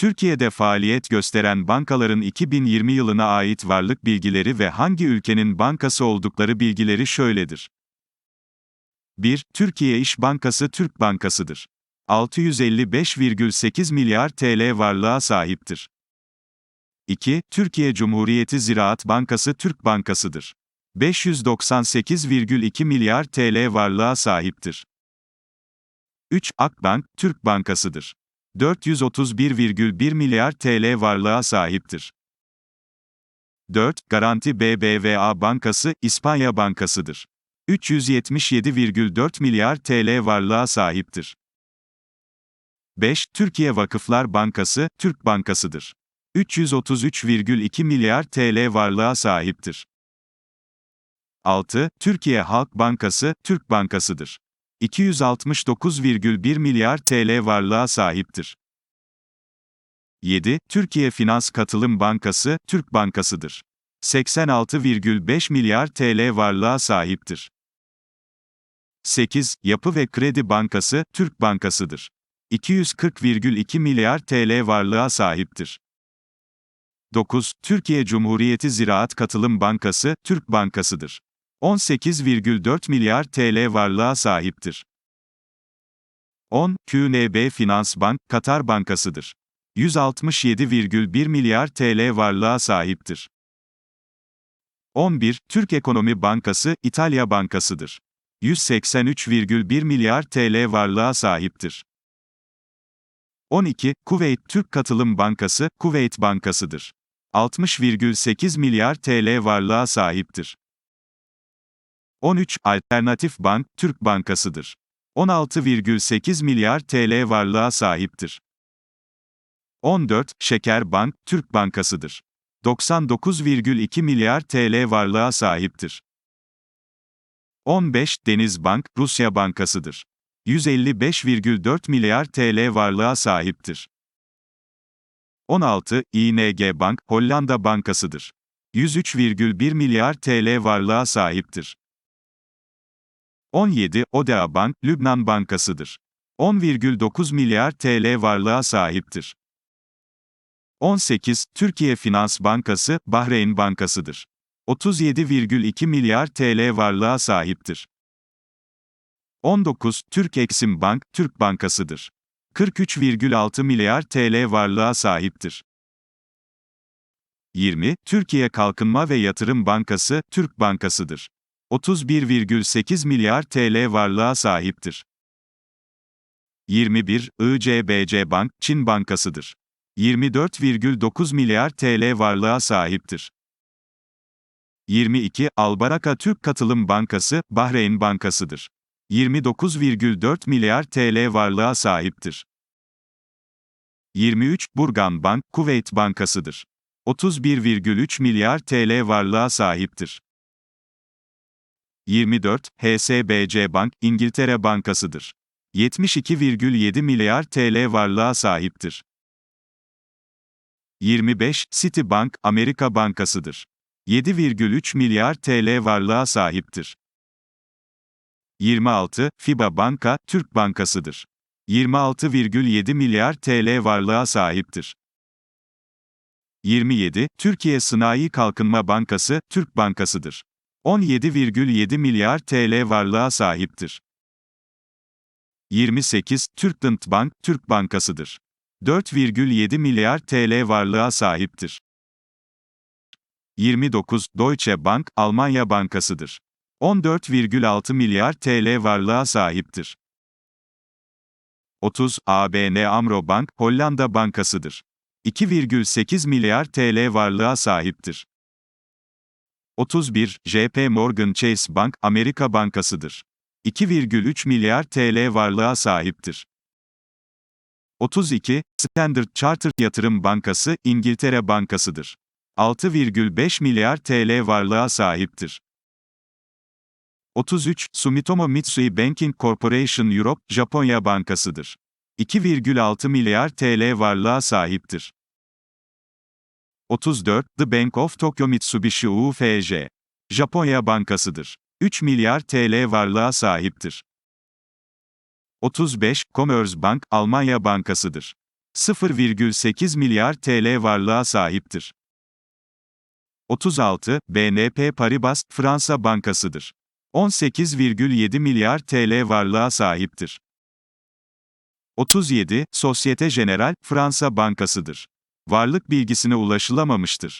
Türkiye'de faaliyet gösteren bankaların 2020 yılına ait varlık bilgileri ve hangi ülkenin bankası oldukları bilgileri şöyledir. 1. Türkiye İş Bankası Türk Bankasıdır. 655,8 milyar TL varlığa sahiptir. 2. Türkiye Cumhuriyeti Ziraat Bankası Türk Bankasıdır. 598,2 milyar TL varlığa sahiptir. 3. Akbank, Türk Bankasıdır. 431,1 milyar TL varlığa sahiptir. 4. Garanti BBVA Bankası, İspanya Bankasıdır. 377,4 milyar TL varlığa sahiptir. 5. Türkiye Vakıflar Bankası, Türk Bankasıdır. 333,2 milyar TL varlığa sahiptir. 6. Türkiye Halk Bankası, Türk Bankasıdır. 269,1 milyar TL varlığa sahiptir. 7. Türkiye Finans Katılım Bankası, Türk Bankasıdır. 86,5 milyar TL varlığa sahiptir. 8. Yapı ve Kredi Bankası, Türk Bankasıdır. 240,2 milyar TL varlığa sahiptir. 9. Türkiye Cumhuriyeti Ziraat Katılım Bankası, Türk Bankasıdır. 18,4 milyar TL varlığa sahiptir. 10. QNB Finans Bank, Katar Bankasıdır. 167,1 milyar TL varlığa sahiptir. 11. Türk Ekonomi Bankası, İtalya Bankasıdır. 183,1 milyar TL varlığa sahiptir. 12. Kuveyt Türk Katılım Bankası, Kuveyt Bankasıdır. 60,8 milyar TL varlığa sahiptir. 13. Alternatif Bank, Türk Bankasıdır. 16,8 milyar TL varlığa sahiptir. 14. Şeker Bank, Türk Bankasıdır. 99,2 milyar TL varlığa sahiptir. 15. Deniz Bank, Rusya Bankasıdır. 155,4 milyar TL varlığa sahiptir. 16. ING Bank, Hollanda Bankasıdır. 103,1 milyar TL varlığa sahiptir. 17. Odea Bank, Lübnan Bankasıdır. 10,9 milyar TL varlığa sahiptir. 18. Türkiye Finans Bankası, Bahreyn Bankasıdır. 37,2 milyar TL varlığa sahiptir. 19. Türk Eksim Bank, Türk Bankasıdır. 43,6 milyar TL varlığa sahiptir. 20. Türkiye Kalkınma ve Yatırım Bankası, Türk Bankasıdır. 31,8 milyar TL varlığa sahiptir. 21. ICBC Bank, Çin Bankasıdır. 24,9 milyar TL varlığa sahiptir. 22. Albaraka Türk Katılım Bankası, Bahreyn Bankasıdır. 29,4 milyar TL varlığa sahiptir. 23. Burgan Bank, Kuveyt Bankasıdır. 31,3 milyar TL varlığa sahiptir. 24. HSBC Bank, İngiltere Bankasıdır. 72,7 milyar TL varlığa sahiptir. 25. Citibank, Amerika Bankasıdır. 7,3 milyar TL varlığa sahiptir. 26. FIBA Banka, Türk Bankasıdır. 26,7 milyar TL varlığa sahiptir. 27. Türkiye Sanayi Kalkınma Bankası, Türk Bankasıdır. 17,7 milyar TL varlığa sahiptir. 28. Türkland Bank, Türk Bankasıdır. 4,7 milyar TL varlığa sahiptir. 29. Deutsche Bank, Almanya Bankasıdır. 14,6 milyar TL varlığa sahiptir. 30. ABN AMRO Bank, Hollanda Bankasıdır. 2,8 milyar TL varlığa sahiptir. 31. JP Morgan Chase Bank, Amerika Bankasıdır. 2,3 milyar TL varlığa sahiptir. 32. Standard Chartered Yatırım Bankası, İngiltere Bankasıdır. 6,5 milyar TL varlığa sahiptir. 33. Sumitomo Mitsui Banking Corporation Europe, Japonya Bankasıdır. 2,6 milyar TL varlığa sahiptir. 34. The Bank of Tokyo Mitsubishi UFJ. Japonya Bankasıdır. 3 milyar TL varlığa sahiptir. 35. Commerzbank, Almanya Bankasıdır. 0,8 milyar TL varlığa sahiptir. 36. BNP Paribas, Fransa Bankası'dır. 18,7 milyar TL varlığa sahiptir. 37. Societe Generale, Fransa Bankası'dır. Varlık bilgisine ulaşılamamıştır.